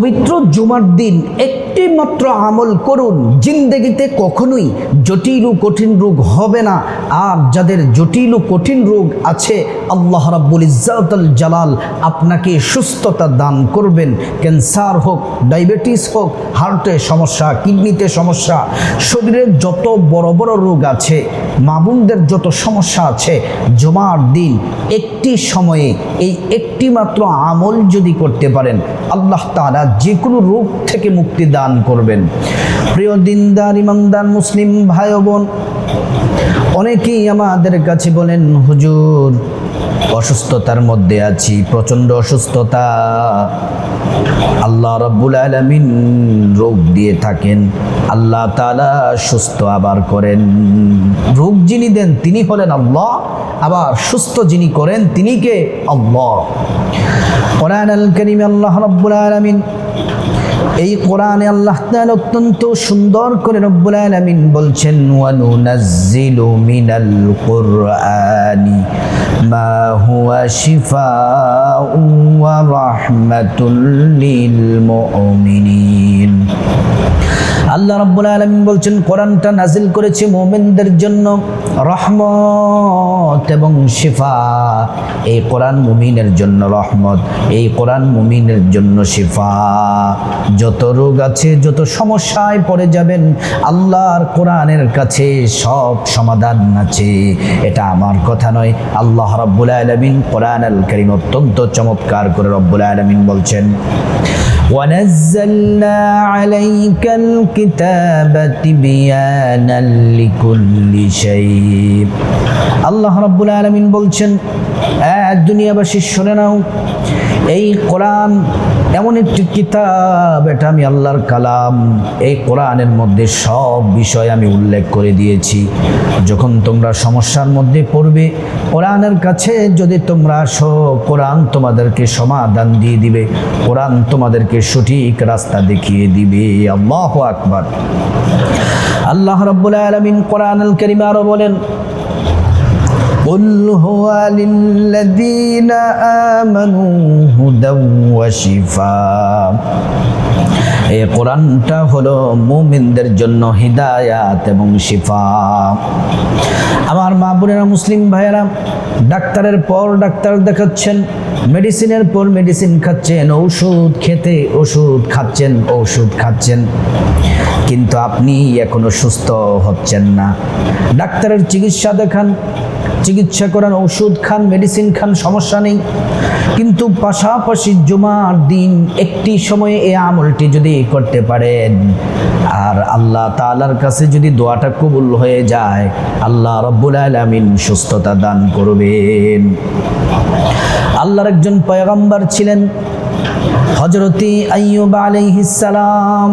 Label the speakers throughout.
Speaker 1: পবিত্র জুমার দিন একটি মাত্র আমল করুন। জিন্দেগিতে কখনোই জটিল ও কঠিন রোগ হবে না। আর যাদের জটিল ও কঠিন রোগ আছে, আল্লাহ রাব্বুল ইজ্জাতুল জালাল আপনাকে সুস্থতা দান করবেন। ক্যান্সার হোক, ডায়াবেটিস হোক, হার্টে সমস্যা, কিডনিতে সমস্যা শরীরের যত বড় বড় রোগ আছে, মামুনদের যত সমস্যা আছে, জমার দিন একটি সময়ে এই একটি মাত্র আমল যদি করতে পারেন, আল্লাহ তাআলা যে কোনো রোগ থেকে মুক্তি দান করবেন। প্রিয় দিনদার, ইমানদার, মুসলিম ভাই বোন, অনেকেই আমাদের কাছে বলেন, হুজুর অসুস্থতার মধ্যে আছি, প্রচণ্ড অসুস্থতা। আল্লাহ রব্বুল আলমিন রোগ দিয়ে থাকেন, আল্লাহ তালা সুস্থ আবার করেন। রোগ যিনি দেন, তিনি হলেন আল্লাহ, আবার সুস্থ যিনি করেন, তিনি কে? আল্লাহ। আল করিম আল্লাহ রব্বুল আলমিন এই কোরআনে আল্লাহ তাআলা অত্যন্ত সুন্দর করে রব্বুল আলামিন বলছেন ওয়া নুনাজ্জিলু মিনাল কুরআনি মা হুয়া শিফাউন ওয়া রাহমাতুল লিল মুমিনিন। আল্লাহ রাব্বুল আলামিন বলছেন, কোরআনটা নাজিল করেছে মুমিনদের জন্য রহমত এবং শিফা। এই কোরআন মুমিনের জন্য রহমত, এই কোরআন মুমিনের জন্য শিফা। যত রোগ আছে যত সমস্যায় পড়ে যাবেন আল্লাহর কোরআনের কাছে সব সমাধান আছে এটা আমার কথা নয় আল্লাহ রাব্বুল আলামিন কোরআন আল কারীম অত্যন্ত চমৎকার করে রব্বুল আলামিন বলছেন ونزلنا عليك الكتاب تبيانا لكل شيء আল্লাহ রাব্বুল আলামিন বলছেন এক দুনিয়াবাসী শুনে নাও এই কোরআন এমন একটি কিতাব, এটা আমি আল্লাহর কালাম। এই কোরআনের মধ্যে সব বিষয় আমি উল্লেখ করে দিয়েছি। যখন তোমরা সমস্যার মধ্যে পড়বে, কোরআনের কাছে যদি তোমরা আসো, কোরআন তোমাদেরকে সমাধান দিয়ে দিবে, কোরআন তোমাদেরকে সঠিক রাস্তা দেখিয়ে দিবে। আল্লাহ আকবার। আল্লাহ রাব্বুল আলামিন কোরআন আল কারীমে আরও বলেন قل هو للذين آمنوا هدى وشفاء এই কোরআনটা হলো মুমিনদের জন্য হিদায়াত এবং শিফা আমার মা বোনেরা মুসলিম ভাইয়েরা ডাক্তারের পর ডাক্তার দেখাচ্ছেন মেডিসিনের পর মেডিসিন খাচ্ছেন ঔষধ খেতে ওষুধ খাচ্ছেন ওষুধ খাচ্ছেন কিন্তু আপনি এখনো সুস্থ হচ্ছেন না ডাক্তারের চিকিৎসা দেখান চিকিৎসা করান ওষুধ খান মেডিসিন খান, সমস্যা নেই। কিন্তু পাশাপাশি জুমার দিন একটি সময়ে এই আমলটি যদি করতে পারেন, আর আল্লাহ তালার কাছে যদি দোয়াটা কবুল হয়ে যায়, আল্লাহ রব্বুল আলমিন সুস্থতা দান করবেন। আল্লাহর একজন পয়গম্বর ছিলেন হজরতি আইয়ুব আলাইহিসালাম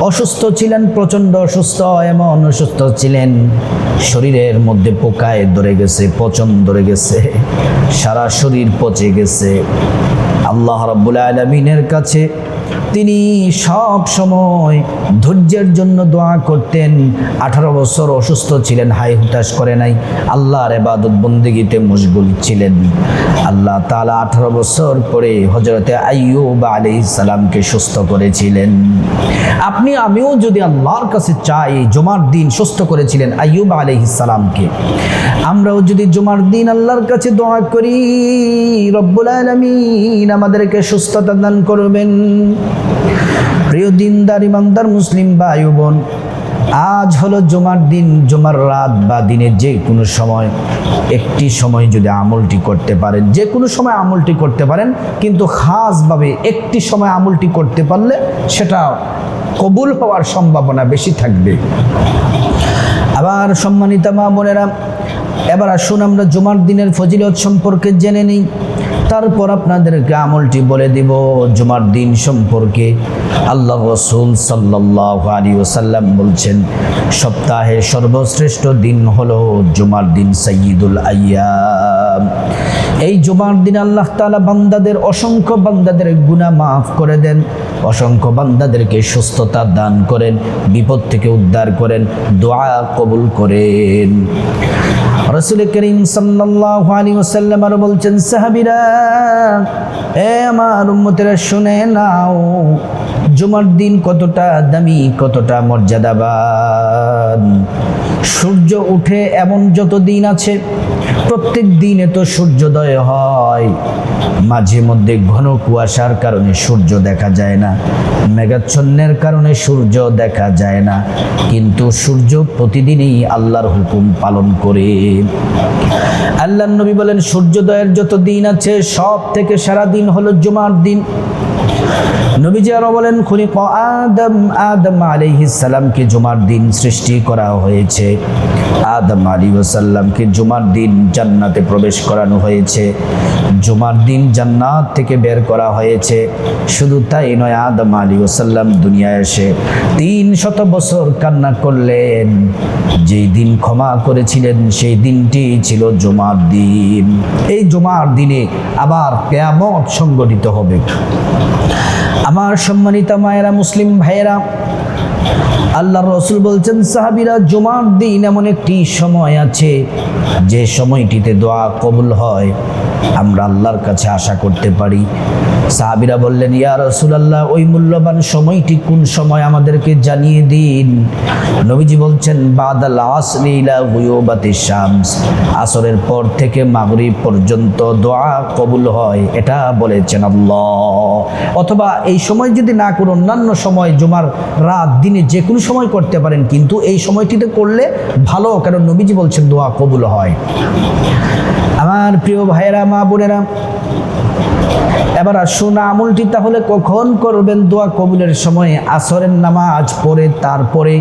Speaker 1: অসুস্থ ছিলেন, প্রচণ্ড অসুস্থ, এমন অসুস্থ ছিলেন। শরীরের মধ্যে পোকায় ধরে গেছে, পচন ধরে গেছে, সারা শরীর পচে গেছে। আল্লাহ রাব্বুল আলমিনের কাছে তিনি সব সময় ধৈর্যের জন্য দোয়া করতেন। আঠারো বছর অসুস্থ ছিলেন হাই হুতাশ করে নাই। আল্লাহর এবাদত বন্দিগিতে মশগুল ছিলেন। আল্লাহ তালা আঠারো বছর পরে হজরতে আইয়ুব আলি সালামকে সুস্থ করেছিলেন। আপনি, আমিও যদি আল্লাহর কাছে চাই, জমার দিন সুস্থ করেছিলেন আইয়ুব আলি সালামকে। আমরাও যদি জমার দিন আল্লাহর কাছে দোয়া করি, রব্বুল আলমিন আমাদেরকে সুস্থতা দান করবেন। প্রিয় দিনদার ইমানদার মুসলিম ভাই বোন, আজ হলো জমার দিন, জমার রাত বা দিনের যে কোনো সময়। একটি সময় যদি আমলটি করতে পারেন, যে কোনো সময় আমলটি করতে পারেন, কিন্তু খাসভাবে একটি সময় আমলটি করতে পারলে সেটা কবুল হওয়ার সম্ভাবনা বেশি থাকবে। আবার সম্মানিতা মা বোনেরা, এবার আসুন আমরা জুমার দিনের ফজিলত সম্পর্কে জেনে নিই। তারপর আপনাদেরকে আমলটি বলে দিব, জুমার দিন সম্পর্কে আল্লাহ রসুল সাল্লাহ আলী ওসাল্লাম বলছেন, সপ্তাহে সর্বশ্রেষ্ঠ দিন হলো জুমার দিন সৈয়দুল আয়াম। এই জুমার দিন আল্লাহ তালা বান্দাদের, অসংখ্য বান্দাদের গুণা মাফ করে দেন, অসংখ্য বান্দাদেরকে সুস্থতা দান করেন, বিপদ থেকে উদ্ধার করেন, দোয়া কবুল করেন। রসুল করিম সাল্লাল্লাহু আলাইহি ওয়াসাল্লাম আর বলছেন, সাহাবিরা, এ আমার উম্মতেরা শুনে নাও, জুমার দিন কতটা দামি, কতটা মর্যাদাবান। সূর্য উঠে এমন যত দিন আছে প্রত্যেক দিনে তো সূর্যোদয় হয়। মাঝে মধ্যে ঘন কুয়াশার কারণে সূর্য দেখা যায় না। মেঘাচ্ছন্নের কারণে সূর্য দেখা যায় না। কিন্তু সূর্য প্রতিদিনই আল্লাহর হুকুম পালন করে। আল্লাহ নবী বলেন, সূর্যোদয়ের যত দিন আছে সব থেকে সারা দিন হলো জুমার দিন। নবীজি আরও বলেন, খুনি আদম আদম সালামকে জুমার দিন সৃষ্টি করা হয়েছে। আদম আলী ওসাল্লামকে জুমার দিন জান্নাতে প্রবেশ করানো হয়েছে। জুমার দিন জান্নাত থেকে বের করা হয়েছে। শুধু তাই নয়, আদম আলী ওসাল্লাম দুনিয়ায় এসে তিন শত বছর কান্না করলেন। যেই দিন ক্ষমা করেছিলেন, সেই দিনটি ছিল জুমার দিন। এই জুমার দিনে আবার কেয়ামত সংগঠিত হবে। আমার সম্মানিত মায়েরা মুসলিম ভাইয়েরা আল্লাহ রসুল বলছেন, সাহাবিরা, জুমার দিন এমন একটি সময় আছে, যে সময়টিতে দোয়া কবুল হয়। আমরা আল্লাহর কাছে আশা করতে পারি। সাহাবিরা বললেন, ইয়া রসুল আল্লাহ ওই মূল্যবান সময়টি কোন সময় আমাদেরকে জানিয়ে দিন? নবীজি বলছেন, বাদাল আসলিলা হুয়ুবাতি শামস, আসরের পর থেকে মাগরিব পর্যন্ত দোয়া কবুল হয়। এটা বলেছেন আল্লাহ। অথবা এই সময় যদি না করে অন্যান্য সময়, জুমার রাত দিনে যে কোনো সময় করতে পারেন, কিন্তু এই সময়টিতে করলে ভালো, কারণ নবীজি বলছেন দোয়া কবুল হয়। আমার প্রিয় ভাইয়েরা, মা বোনেরা, এবার আসুন আমলটি তাহলে কখন করবেন দোয়া কবুলের সময়? আসরের নামাজ পড়ে, তারপরে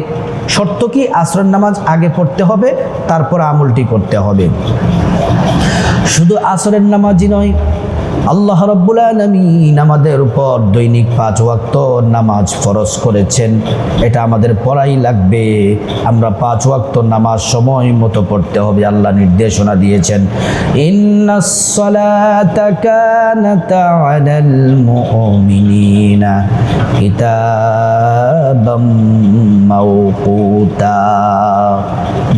Speaker 1: শর্ত কি? আসরের নামাজ আগে পড়তে হবে, তারপর আমলটি করতে হবে। শুধু আসরের নামাজই নয় আল্লাহ রব্বুল আলমিন আমাদের উপর দৈনিক পাঁচ ওয়াক্ত নামাজ ফরজ করেছেন। এটা আমাদের পড়াই লাগবে। আমরা পাঁচ ওয়াক্ত নামাজ সময় মতো পড়তে হবে, আল্লাহ নির্দেশনা দিয়েছেন। কিতাবাম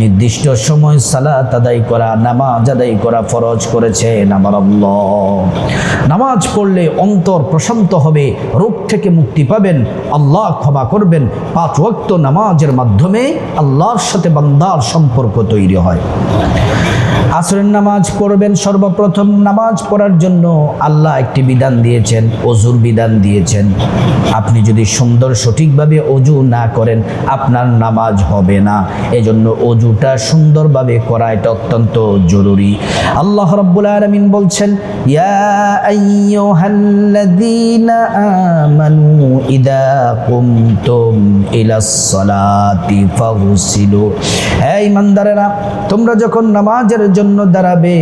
Speaker 1: নির্দিষ্ট সময় সালাত আদায় করা, নামাজ আদায় করা ফরজ করেছেন আমার নামাজ পড়লে অন্তর প্রশান্ত হবে, রোগ থেকে মুক্তি পাবেন, আল্লাহ ক্ষমা করবেন। পাঁচ ওয়াক্ত নামাজের মাধ্যমে আল্লাহর সাথে বান্দার সম্পর্ক তৈরি হয়। আসরের নামাজ পড়বেন সর্বপ্রথম। নামাজ পড়ার জন্য আল্লাহ একটি বিধান দিয়েছেন, অজুর বিধান দিয়েছেন। আপনি যদি সুন্দর সঠিকভাবে অজু না করেন, আপনার নামাজ হবে না। এজন্য অজুটা সুন্দরভাবে করা এটা অত্যন্ত জরুরি। আল্লাহ রাব্বুল আলামিন বলছেন আমানু ইদা কুমতুম ইলাস সালাতি ফাগসিলু। এই ইমানদারেরা তোমরা যখন নামাজের জন্য দাঁড়াবে,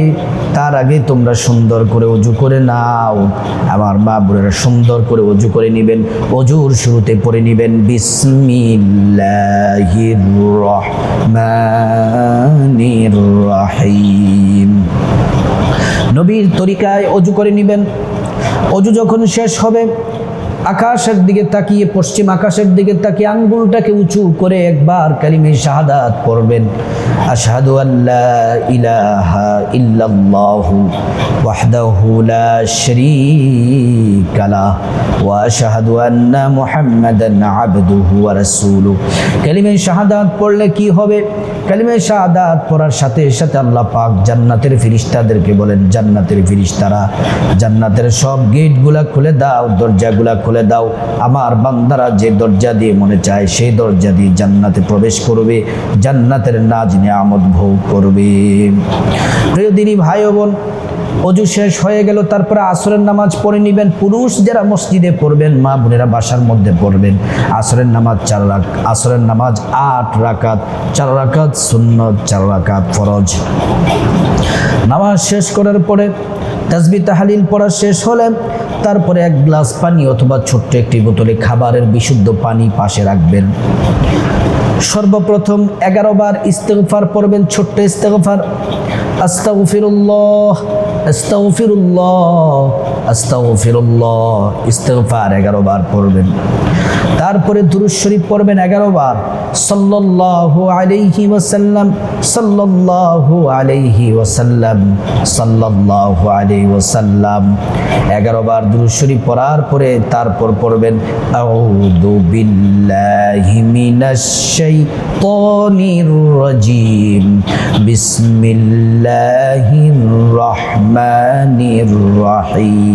Speaker 1: তার আগে তোমরা সুন্দর করে অজু করে নাও। আমার মা বোনেরা, সুন্দর করে অজু করে নেবেন অজুর শুরুতে পড়ে নেবেন, বিসমিল্লাহির নবীর তরিকায় অজু করে নেবেন। অজু যখন শেষ হবে, আকাশের দিকে তাকিয়ে, পশ্চিম আকাশের দিকে তাকিয়ে আঙ্গুলটাকে উঁচু করে একবার কালিমে শাহাদাত পড়বেন। আশহাদু আল্লাহ ইলাহা ইল্লাল্লাহু শারীকা লাহ ওয়া আশহাদু আন্না মুহাম্মাদান আবদুহু ওয়া রাসূলুহু কালিমে শাহাদাত পড়লে কি হবে? কালিমে শাহাদাত পড়ার সাথে সাথে আল্লাহ পাক জান্নাতের ফিরিস্তাদেরকে বলেন, জান্নাতের ফিরিস্তারা, জান্নাতের সব গেটগুলা খুলে দাও, দরজাগুলা খুলে দাও। আমার বান্দারা যে দরজা দিয়ে মনে চায়, সেই দরজা দিয়ে জান্নাতে প্রবেশ করবে, জান্নাতের নাজ নিয়ামত ভোগ করবে। প্রিয় দিনী ভাই বোন অজু শেষ হয়ে গেল, তারপরে আসরের নামাজ পড়ে নেবেন। পুরুষ যারা মসজিদে পড়বেন, মা বোনেরা বাসার মধ্যে পড়বেন। আসরের নামাজ চার রাক আসরের নামাজ আট রাকাত, চার রাকাত সুন্নত, চার রাকাত ফরজ। নামাজ শেষ করার পরে তাসবি তাহালিল পড়া শেষ হলে তারপরে এক গ্লাস পানি অথবা ছোট্ট একটি বোতলে খাবারের বিশুদ্ধ পানি পাশে রাখবেন। সর্বপ্রথম এগারো বার ইস্তেগফার পড়বেন, ছোট্ট ইস্তেগফার। আস্তাগফিরুল্লাহ। আস্তাগফিরুল্লাহ। আস্তাগফিরুল্লাহ, ইস্তেগফার এগারো বার পড়বেন। তারপরে দুরুদ শরীফ পড়বেন এগারো বার। সাল্লাল্লাহু আলাইহি ওয়াসাল্লাম, সাল্লাল্লাহু আলাইহি ওয়াসাল্লাম, সাল্লাল্লাহু আলাইহি ওয়াসাল্লাম। এগারো বার দুরুদ শরীফ পড়ার পরে তারপর পড়বেন, আউযু বিল্লাহি মিনাশ শাইতানির রাজিম, বিসমিল্লাহির রহমানির রহিম।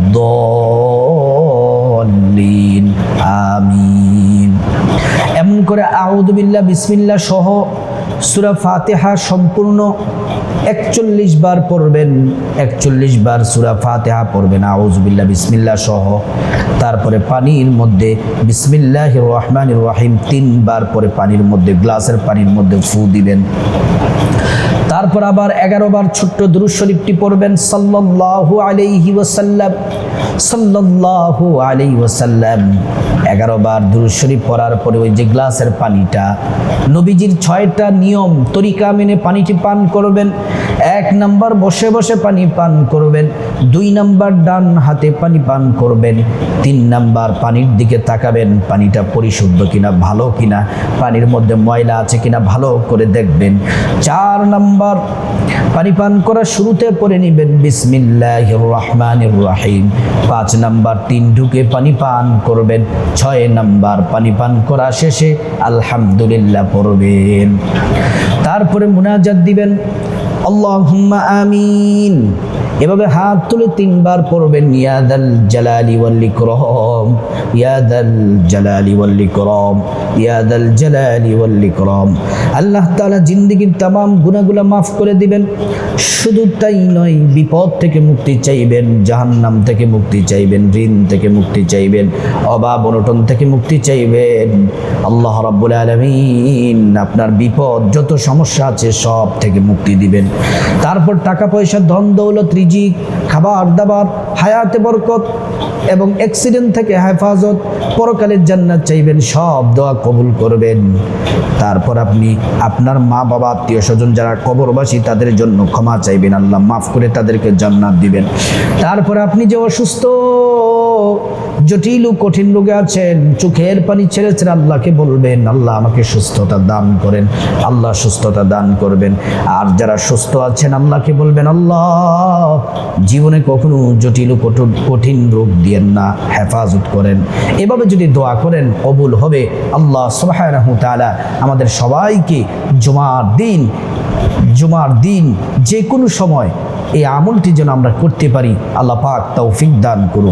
Speaker 1: ওয়ালাদ-দাল্লিন আমিন। এমন করে আউদুবিল্লাহ বিসমিল্লাহ সহ সুরা ফাতেহা সম্পূর্ণ একচল্লিশ বার পড়বেন, একচল্লিশ বার সুরা ফাতেহা পড়বেন আউজবিল্লা বিসমিল্লাহ সহ। তারপরে পানির মধ্যে বিসমিল্লাহ রহমান রহিম তিনবার পরে পানির মধ্যে, গ্লাসের পানির মধ্যে ফু দিবেন। তারপর আবার এগারো বার ছোট্ট দুরুদ শরীফটি পড়বেন, সাল্লাল্লাহু আলাইহি ওয়াসাল্লাম, সাল্লাল্লাহু আলাইহি ওয়াসাল্লাম। এগারো বার দুরুদ শরীফ পড়ার পরে ওই যে গ্লাসের পানিটা, নবীজির ছয়টা নিয়ম, তরিকা মেনে পানিটি পান করবেন, এক নাম্বার বসে বসে পানি পান করবেন, দুই নাম্বার ডান হাতে পানি পান করবেন, তিন নাম্বার পানির দিকে তাকাবেন, পানিটা পরিশুদ্ধ কিনা, ভালো কিনা, পানির মধ্যে ময়লা আছে কিনা, ভালো করে দেখবেন, চার নাম্বার পানি পান করার শুরুতে পরে নেবেন বিসমিল্লাহ রহমানির রাহিম। পাঁচ নাম্বার তিন ঢুকে পানি পান করবেন, ছয় নাম্বার পানি পান করা শেষে আলহামদুলিল্লাহ পড়বেন। তারপরে মুনাজাত দিবেন আল্লাহ আমিন। এভাবে হাত তুলে তিনবার পড়বেন ইয়াদাল জালালি ওয়াল্লি করম ইয়াদাল জালালি ওয়াল্লি করম ইয়াদাল জালালি ওয়াল্লি করম আল্লাহ তালা জিন্দিগির তাম গুণাগুলা মাফ করে দিবেন। শুধু তাই নয়, বিপদ থেকে মুক্তি চাইবেন, জাহান্নাম থেকে মুক্তি চাইবেন, ঋণ থেকে মুক্তি চাইবেন, অভাব অনটন থেকে মুক্তি চাইবেন। আল্লাহ রাব্বুল আলমিন আপনার বিপদ, যত সমস্যা আছে সব থেকে মুক্তি দিবেন। তারপর টাকা পয়সা ধন দৌলত রিজিক খাবার দাবার, হায়াতে বরকত এবং অ্যাক্সিডেন্ট থেকে হেফাজত পরকালের জান্নাত চাইবেন, সব দোয়া কবুল করবেন। তারপর আপনি আপনার মা বাবা, আত্মীয় স্বজন যারা কবরবাসী, তাদের জন্য ক্ষমা চাইবেন, আল্লাহ মাফ করে তাদেরকে জান্নাত দিবেন। তারপর আপনি যে অসুস্থ জটিল কঠিন রোগে আছেন, চোখের পানি ছেড়েছেন আল্লাহকে বলবেন, আল্লাহ আমাকে সুস্থতা দান করেন, আল্লাহ সুস্থতা দান করবেন। আর যারা সুস্থ আছেন, আল্লাহকে বলবেন, আল্লাহ, জীবনে কখনো জটিল কঠিন রোগ দিয়েন না, হেফাজত করেন। এভাবে যদি দোয়া করেন, কবুল হবে। আল্লাহ সুবহানাহু তাআলা আমাদের সবাইকে জুমার দিন জুমার দিন যে কোনো সময় এই আমলটি যেন আমরা করতে পারি, আল্লাহ পাক তৌফিক দান করুন।